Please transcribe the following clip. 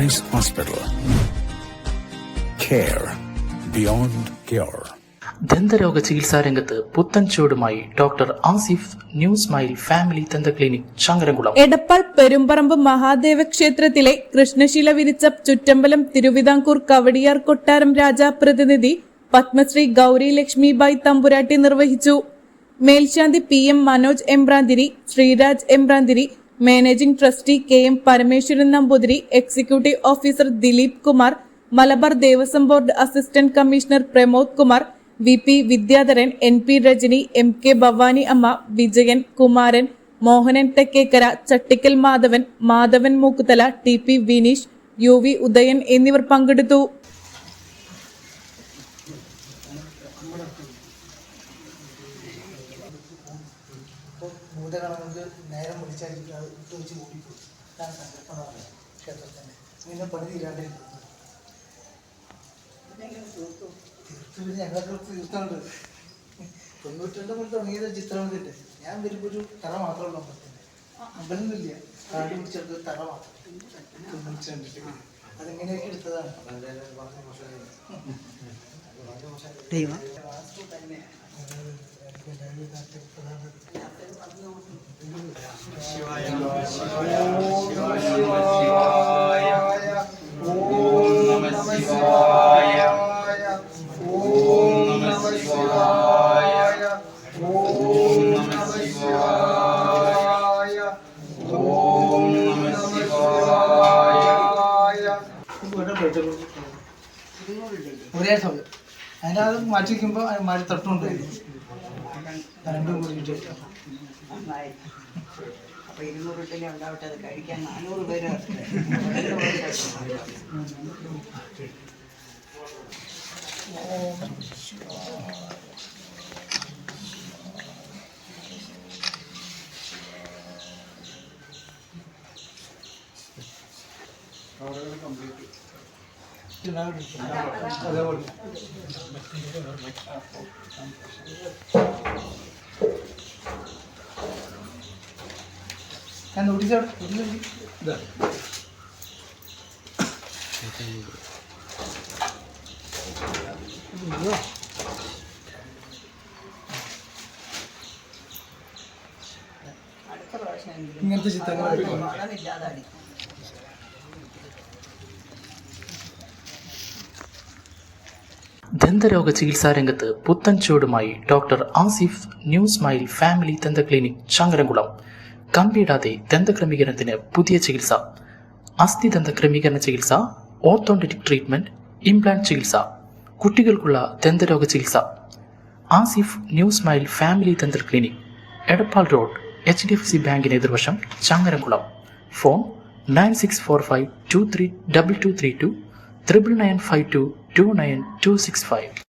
Price Hospital. Care beyond cure. ദന്തരോഗ ചികിത്സാ രംഗത്ത് പുത്തൻ ചുവടുമായി doctor Asif new smile family ദന്ത ക്ലിനിക് ചങ്ങരംകുളം എടപ്പാൾ പെരുമ്പറമ്പ് മഹാദേവ ക്ഷേത്രത്തിലെ കൃഷ്ണശില വിരിച്ച ചുറ്റമ്പലം തിരുവിതാംകൂർ കവടിയാർ കൊട്ടാരം രാജ പ്രതിനിധി പത്മശ്രീ ഗൗരി ലക്ഷ്മിബായി തമ്പുരാട്ടി നിർവഹിച്ചു മേൽശാന്തി P M Manoj Embranthiri Sreeraj Embranthiri managing trustee K M Parameswaran Namboothiri executive officer Dileep Kumar Malabar Devaswom board assistant commissioner Pramod Kumar V P Vidyadharan N P Rajani M K Bhavani Amma Vijayan Kumaran Mohanan Thekkekkara Chattikkal Madhavan Madhavan Mookkuthala T P Vineesh U V Udayan എന്നിവർ പങ്കെടുത്തു. ഇപ്പോൾ ഭൂതഗണങ്ങൾക്ക് നേരം വിളിച്ചായിരിക്കും അത് വെച്ച് കൂട്ടിപ്പോയി ഇതാണ് സങ്കല്പം എന്ന് പറയുന്നത് ക്ഷേത്രത്തിന്റെ പിന്നെ പണി തീരാണ്ടിരിക്കും തീർത്തു ഞങ്ങൾക്ക് തീർത്തുണ്ട്. തൊണ്ണൂറ്റിരണ്ട് മുതൽ തുടങ്ങിയത് ചിത്രമതിന്റെ ഞാൻ വരുമ്പോൾ ഒരു തറ മാത്രമേ ഉള്ളൂ അമ്പലത്തിന്റെ. അമ്പലമൊന്നുമില്ല. കാട് പിടിച്ചെടുത്ത് തറ മാത്രം. തൊണ്ണൂറ്റിരണ്ടിട്ട് അതെങ്ങനെയൊക്കെ എടുത്തതാണ്. ഒരേ സമയം അതിന്റെ അത് മാറ്റി വയ്ക്കുമ്പോൾ മാറ്റി തട്ടുകൊണ്ട് രണ്ടും കൂടിയിട്ട് അപ്പൊ ഇരുന്നൂറ് ഇഡ്ഡലി ഉണ്ടാവട്ടെ അത് കഴിക്കാൻ നാനൂറ് പേര് അതേപോലെ ഇതാ. ഇങ്ങനത്തെ ചിത്രങ്ങൾ ദന്തരോഗ ചികിത്സാ രംഗത്ത് പുത്തൻ ചുവടുമായി doctor Asif new smile family ദന്ത ക്ലിനിക് ചങ്ങരംകുളം. കമ്പിയിടാതെ ദന്തക്രമീകരണത്തിന് പുതിയ ചികിത്സ. അസ്ഥി ദന്തക്രമീകരണ ചികിത്സ ഓർത്തോണ്ടിക് ട്രീറ്റ്മെന്റ് ഇംപ്ലാന്റ് ചികിത്സ കുട്ടികൾക്കുള്ള ദന്തരോഗ ചികിത്സ. Asif new smile family dental clinic Edappal road H D F C ബാങ്കിന് എതിർവശം Changaramkulam. Phone nine six four five two three double two three two triple nine five two two nine two six five.